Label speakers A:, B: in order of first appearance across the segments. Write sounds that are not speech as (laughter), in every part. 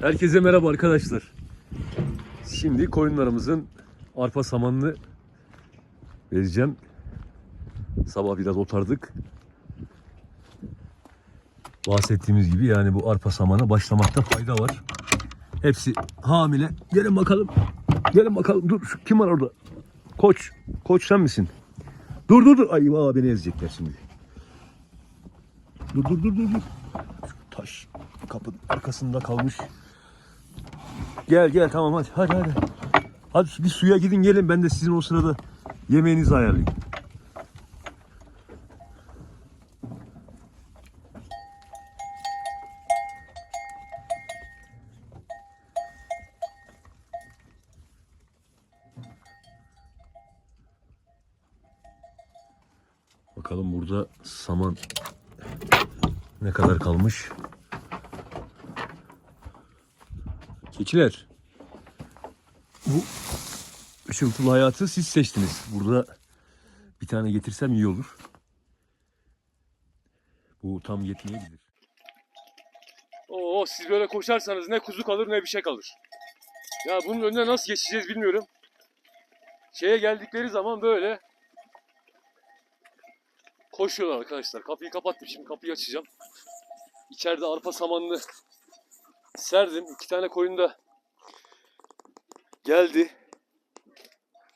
A: Herkese merhaba arkadaşlar. Şimdi koyunlarımızın arpa samanını vereceğim. Sabah biraz otardık. Bahsettiğimiz gibi yani bu arpa samana başlamakta fayda var. Hepsi hamile. Gelin bakalım. Gelin bakalım. Dur kim var orada? Koç. Koç sen misin? Dur dur dur. Ay valla beni ezecekler şimdi. Dur dur dur dur. dur. Taş kapının arkasında kalmış. Gel gel tamam hadi hadi hadi. Hadi bir suya gidin gelin ben de sizin o sırada yemeğinizi ayarlayayım. Bakalım burada saman ne kadar kalmış. Keçiler. Bu ışıltılı hayatı siz seçtiniz. Burada bir tane getirsem iyi olur. Bu tam yetmeyebilir. Oo siz böyle koşarsanız ne kuzu kalır ne bir şey kalır. Ya bunun önüne nasıl geçeceğiz bilmiyorum. Şeye geldikleri zaman böyle koşuyorlar arkadaşlar. Kapıyı kapattım şimdi kapıyı açacağım. İçeride arpa samanını serdim. İki tane koyun da geldi.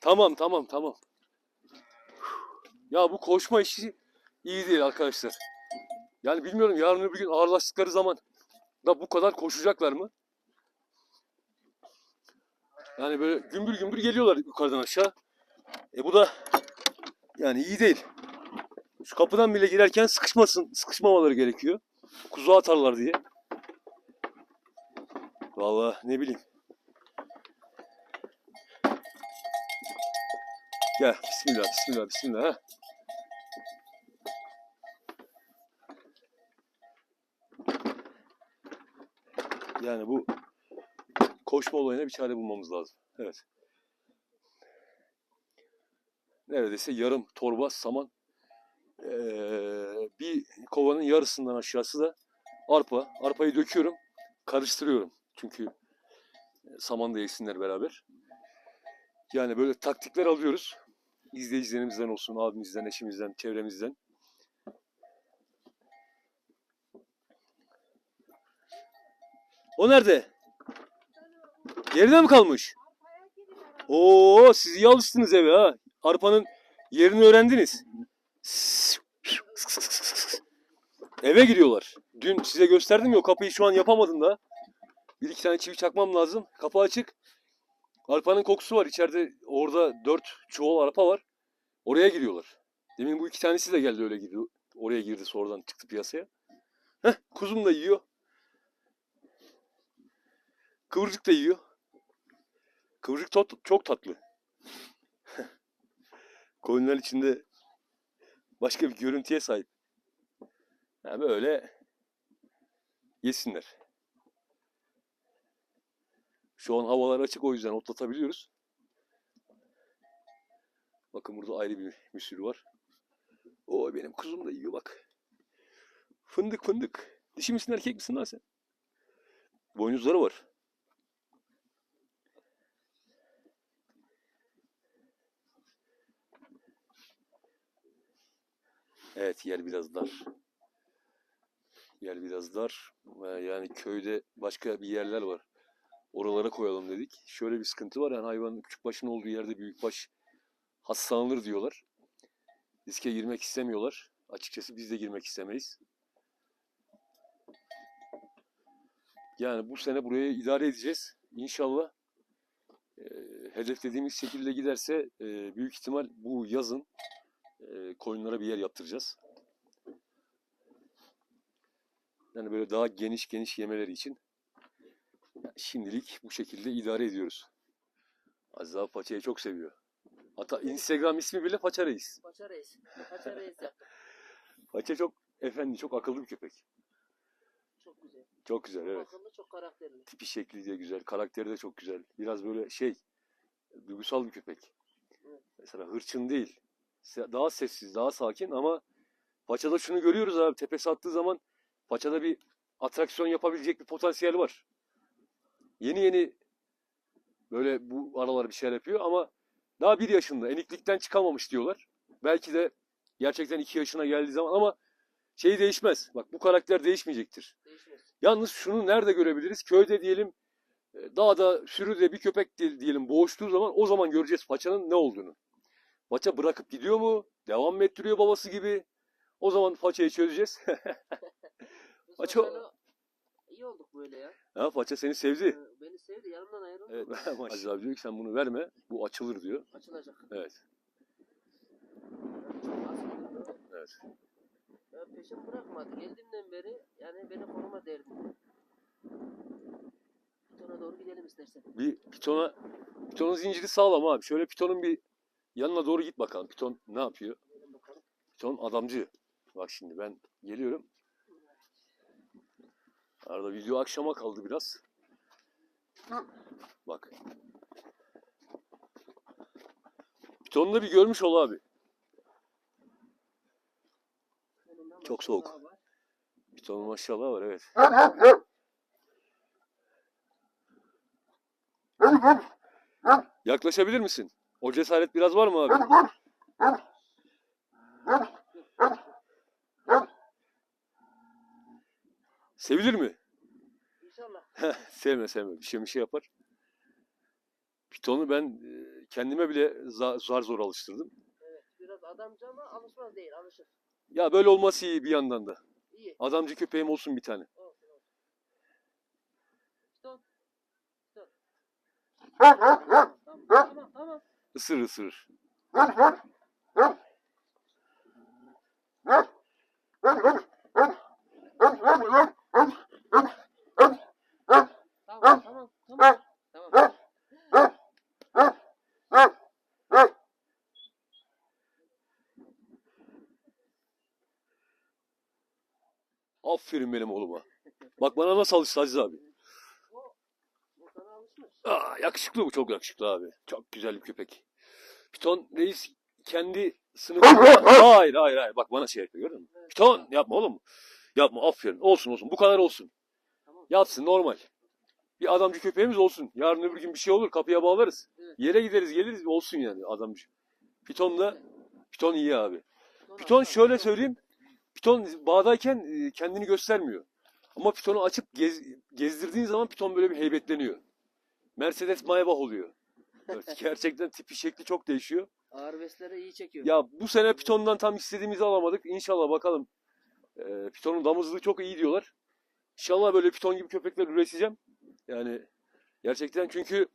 A: Tamam tamam tamam. Ya bu koşma işi iyi değil arkadaşlar. Yani bilmiyorum yarın öbür gün ağırlaştıkları zaman da bu kadar koşacaklar mı? Yani böyle gümbür gümbür geliyorlar yukarıdan aşağı. E bu da yani iyi değil. Şu kapıdan bile girerken sıkışmasın, sıkışmamaları gerekiyor. Kuzu atarlar diye. Vallahi ne bileyim. Gel bismillah bismillah bismillah. ha. Yani bu koşma olayına bir çare bulmamız lazım. Evet. Neredeyse yarım torba saman. Ee, bir kovanın yarısından aşağısı da arpa. Arpayı döküyorum karıştırıyorum. Çünkü e, saman da yesinler beraber. Yani böyle taktikler alıyoruz. İzleyicilerimizden olsun, abimizden, eşimizden, çevremizden. O nerede? Geride mi kalmış? Oo, siz iyi alıştınız eve ha. Arpanın yerini öğrendiniz. Eve giriyorlar. Dün size gösterdim ya o kapıyı şu an yapamadım da. Bir iki tane çivi çakmam lazım. Kapı açık. Arpanın kokusu var içeride. Orada dört çuval arpa var. Oraya giriyorlar. Demin bu iki tanesi de geldi öyle girdi. Oraya girdi sonradan çıktı piyasaya. Heh, kuzum da yiyor. Kıvırcık da yiyor. Kıvırcık tot, çok tatlı. (laughs) Koyunlar içinde başka bir görüntüye sahip. Yani böyle yesinler. Şu an havalar açık o yüzden otlatabiliyoruz. Bakın burada ayrı bir, sürü var. O benim kuzum da yiyor bak. Fındık fındık. Dişi misin erkek misin lan sen? Boynuzları var. Evet yer biraz dar. Yer biraz dar. Ee, Yani köyde başka bir yerler var. Oralara koyalım dedik. Şöyle bir sıkıntı var. Yani hayvanın küçük başın olduğu yerde büyük baş hastalanır diyorlar. Riske girmek istemiyorlar. Açıkçası biz de girmek istemeyiz. Yani bu sene burayı idare edeceğiz. İnşallah e, hedeflediğimiz şekilde giderse e, büyük ihtimal bu yazın e, koyunlara bir yer yaptıracağız. Yani böyle daha geniş geniş yemeleri için şimdilik bu şekilde idare ediyoruz. Aziz abi paçayı çok seviyor. Hatta Instagram ismi bile Paça Reis.
B: Paşa reis. Paşa reis yaptık. (laughs)
A: Paça çok efendi, çok akıllı bir köpek.
B: Çok güzel.
A: Çok güzel evet.
B: akıllı, çok karakterli.
A: Tipi şekli de güzel, karakteri de çok güzel. Biraz böyle şey, duygusal bir köpek.
B: Evet.
A: Mesela hırçın değil. Daha sessiz, daha sakin ama Paça'da şunu görüyoruz abi. Tepesi attığı zaman Paça'da bir atraksiyon yapabilecek bir potansiyel var. Yeni yeni böyle bu aralar bir şeyler yapıyor ama daha bir yaşında. Eniklikten çıkamamış diyorlar. Belki de gerçekten iki yaşına geldiği zaman ama şey değişmez. Bak bu karakter değişmeyecektir.
B: Değişmez.
A: Yalnız şunu nerede görebiliriz? Köyde diyelim e, dağda sürüde bir köpek di- diyelim boğuştuğu zaman o zaman göreceğiz paçanın ne olduğunu. Paça bırakıp gidiyor mu? Devam mı ettiriyor babası gibi? O zaman paçayı çözeceğiz. (laughs) (laughs)
B: Sefer iyi olduk böyle ya.
A: ha, paça seni sevdi.
B: Ee, Beni sevdi yanımdan ayrıldı.
A: Evet. (laughs) Aziz abi diyor ki sen bunu verme. Bu açılır diyor.
B: Açılacak.
A: Evet. Evet.
B: Ya peşim bırakmadı. Geldiğimden beri yani beni koruma derdim. Sonra doğru gidelim istersen.
A: Bir pitona pitonun zinciri sağlam abi. Şöyle pitonun bir yanına doğru git bakalım. Piton ne yapıyor? Piton adamcı. Bak şimdi ben geliyorum. Arada video akşama kaldı biraz. Bak. Piton'u da bir görmüş ol abi. Çok soğuk. Piton'un maşallah var evet. Yaklaşabilir misin? O cesaret biraz var mı abi? Sevilir mi? (laughs) Sevme sevme. Bir şey bir şey yapar. Pitonu ben e, kendime bile za- zar zor alıştırdım.
B: Evet. Biraz adamcı ama alışmaz değil. Alışır.
A: Ya böyle olması iyi bir yandan da.
B: İyi.
A: Adamcı köpeğim olsun bir tane.
B: Olsun olsun. Stop. Stop. Tamam tamam tamam.
A: Isırır ısırır.
B: Tamam tamam tamam.
A: Aferin benim oğluma. Bak bana nasıl alıştı Aziz abi. Aa, yakışıklı bu çok yakışıklı abi. Çok güzel bir köpek. Piton reis kendi sınıfında... hayır hayır hayır bak bana şey yapıyor gördün mü? Piton yapma oğlum. Yapma aferin olsun olsun bu kadar olsun. Yatsın normal. Bir adamcı köpeğimiz olsun. Yarın öbür gün bir şey olur kapıya bağlarız.
B: Evet.
A: Yere gideriz geliriz olsun yani adamcı. Piton da Piton iyi abi.
B: Piton
A: şöyle söyleyeyim. Piton bağdayken e, kendini göstermiyor. Ama pitonu açıp gez, gezdirdiğin zaman piton böyle bir heybetleniyor. Mercedes Maybach oluyor. Evet, (laughs) gerçekten tipi şekli çok değişiyor.
B: Ağır beslere iyi çekiyor.
A: Ya bu sene pitondan tam istediğimizi alamadık. İnşallah bakalım. E, pitonun damızlığı çok iyi diyorlar. İnşallah böyle piton gibi köpekler üreteceğim. Yani gerçekten çünkü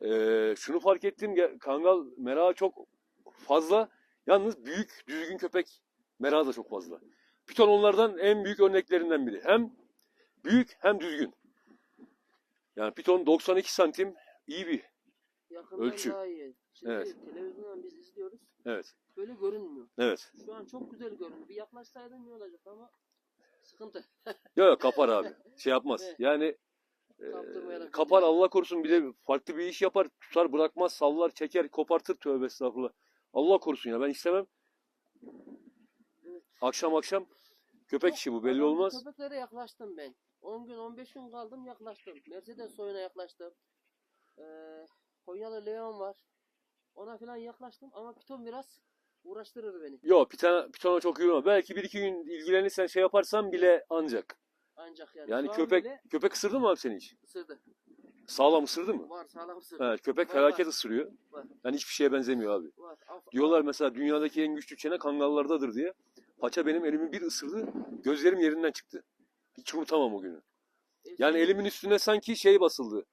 A: e, şunu fark ettim. Kangal merağı çok fazla. Yalnız büyük düzgün köpek merağı da çok fazla. Piton onlardan en büyük örneklerinden biri. Hem büyük hem düzgün. Yani piton 92 santim iyi bir.
B: Yakından
A: ölçü.
B: daha iyi. Şimdi
A: Evet.
B: televizyondan biz izliyoruz.
A: Evet.
B: Böyle görünmüyor.
A: Evet.
B: Şu an çok güzel görünüyor. Bir yaklaşsaydın iyi olacak ama sıkıntı.
A: Yok yok kapar abi. (laughs) Şey yapmaz.
B: Evet.
A: Yani
B: Kaptırmayalım.
A: kapar Allah korusun bir de farklı bir iş yapar. Tutar bırakmaz sallar çeker kopartır tövbe estağfurullah. Allah korusun ya ben istemem. Akşam akşam köpek işi bu belli olmaz.
B: Köpeklere yaklaştım ben. 10 gün 15 gün kaldım yaklaştım. Mercedes soyuna yaklaştım. Ee, Konyalı Leon var. Ona falan yaklaştım ama Piton biraz uğraştırır beni.
A: Yok pitona, pitona çok yürüme. Belki bir iki gün ilgilenirsen şey yaparsan bile ancak.
B: Ancak yani.
A: Yani
B: Şu an
A: köpek
B: bile
A: köpek ısırdı mı abi seni hiç?
B: ısırdı.
A: Sağlam ısırdı mı?
B: Var sağlam ısırdı.
A: Evet köpek
B: Var,
A: felaket ısırıyor.
B: Var.
A: Yani hiçbir şeye benzemiyor abi.
B: Var. Af-
A: Diyorlar mesela dünyadaki en güçlü çene kangallardadır diye. Paça benim elimi bir ısırdı. Gözlerim yerinden çıktı. Hiç unutamam o günü. Yani
B: Eski-
A: elimin üstüne sanki şey basıldı.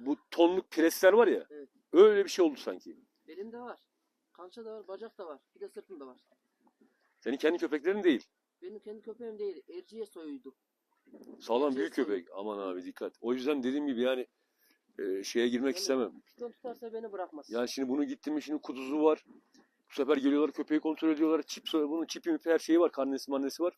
A: Bu tonluk presler var ya.
B: Evet.
A: Öyle bir şey oldu sanki.
B: Elimde var. Kalça da var, bacak da var. Bir de sırtımda var.
A: Senin kendi köpeklerin değil.
B: Benim kendi köpeğim değil. Erciye soyuydu.
A: Sağlam
B: Şey
A: büyük köpek. Aman abi dikkat. O yüzden dediğim gibi yani e, şeye girmek istemem.
B: Piton tutarsa beni bırakmaz.
A: Yani şimdi bunu gittim mi şimdi kuduzu var. Bu sefer geliyorlar köpeği kontrol ediyorlar. Çip bunun çipi mipi her şeyi var. Karnesi mannesi var.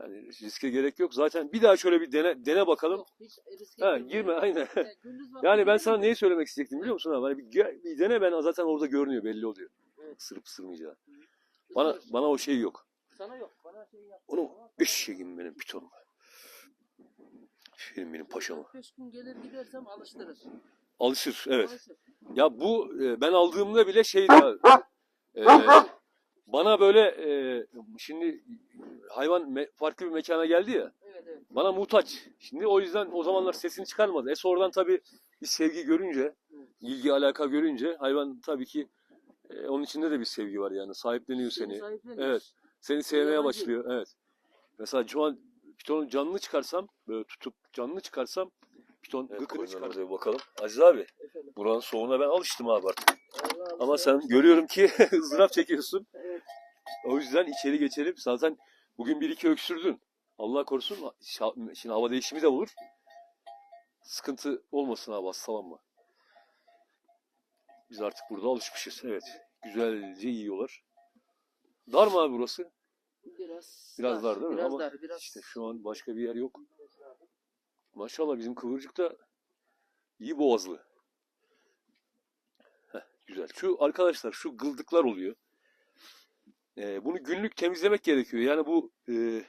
A: Yani riske gerek yok. Zaten bir daha şöyle bir dene, dene bakalım.
B: Yok, hiç riske
A: Ha, girme aynen.
B: Yani vakti (laughs)
A: Yani ben sana neyi söylemek isteyecektim biliyor musun abi? Hani bir, bir dene ben zaten orada görünüyor belli oluyor.
B: Evet.
A: Isırıp ısırmayacağı. Bana bana o şey yok.
B: Sana yok. Bana şey yap.
A: Onu
B: Ama sana-
A: eşeğim benim pitonum. Benim benim paşamı.
B: 5 gün gelir gidersem alıştırır.
A: Alışır evet.
B: Alışır.
A: Ya bu e, ben aldığımda bile abi. E, bana böyle e, şimdi hayvan me- farklı bir mekana geldi ya.
B: Evet evet.
A: Bana muhtaç. Şimdi o yüzden o zamanlar sesini çıkarmadı. E sonradan tabii bir sevgi görünce, ilgi alaka görünce hayvan tabii ki e, onun içinde de bir sevgi var yani. Sahipleniyor seni.
B: sahipleniyor.
A: Evet. Seni sevmeye başlıyor. Evet. Mesela şu an pitonu canlı çıkarsam, böyle tutup canlı çıkarsam piton
B: Evet,
A: gıkını çıkar. bakalım. Aziz abi,
B: Efendim.
A: buranın soğuğuna ben alıştım abi artık.
B: Allah'ım
A: Ama sen görüyorum ki (laughs) ızdırap çekiyorsun.
B: Evet.
A: O yüzden içeri geçelim. Zaten bugün bir iki öksürdün. Allah korusun. Şimdi hava değişimi de olur. Sıkıntı olmasın abi hastalanma. Biz artık burada alışmışız. Evet. Güzelce yiyorlar. Dar mı abi burası?
B: Biraz,
A: Biraz dar değil mi?
B: Biraz
A: Ama
B: dar, biraz.
A: İşte şu an başka bir yer yok. Maşallah bizim kıvırcık da iyi boğazlı. Heh, güzel. Şu arkadaşlar şu gıldıklar oluyor. Ee, bunu günlük temizlemek gerekiyor. Yani bu e,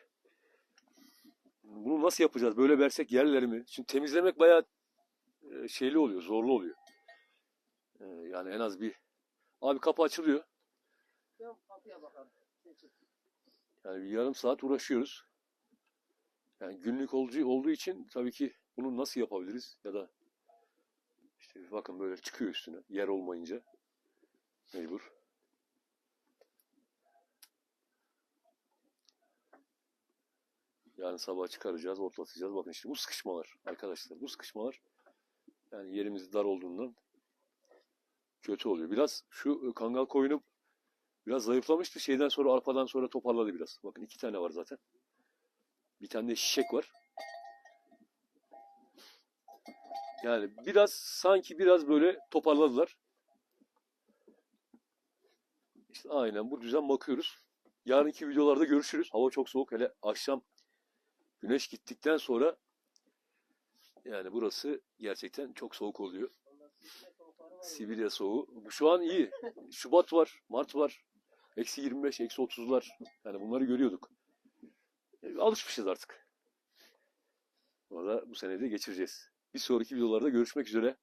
A: bunu nasıl yapacağız? Böyle versek yerler mi? Şimdi temizlemek bayağı e, şeyli oluyor, zorlu oluyor. Ee, yani en az bir abi kapı açılıyor.
B: Ya, kapıya bakalım.
A: Yani bir yarım saat uğraşıyoruz. Yani günlük olduğu, olduğu için tabii ki bunu nasıl yapabiliriz ya da işte bakın böyle çıkıyor üstüne yer olmayınca mecbur. Yarın sabah çıkaracağız, otlatacağız. Bakın işte bu sıkışmalar arkadaşlar. Bu sıkışmalar yani yerimiz dar olduğundan kötü oluyor. Biraz şu kangal koyunu Biraz zayıflamıştı. Şeyden sonra arpadan sonra toparladı biraz. Bakın iki tane var zaten. Bir tane de şişek var. Yani biraz sanki biraz böyle toparladılar. İşte aynen bu düzen bakıyoruz. Yarınki videolarda görüşürüz. Hava çok soğuk. Hele akşam güneş gittikten sonra yani burası gerçekten çok soğuk oluyor. Sibirya soğuğu. Şu an iyi. Şubat var, Mart var. Eksi 25, eksi 30'lar. Yani bunları görüyorduk. E, alışmışız artık. Orada bu seneyi de geçireceğiz. Bir sonraki videolarda görüşmek üzere.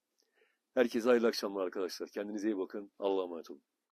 A: Herkese hayırlı akşamlar arkadaşlar. Kendinize iyi bakın. Allah'a emanet olun.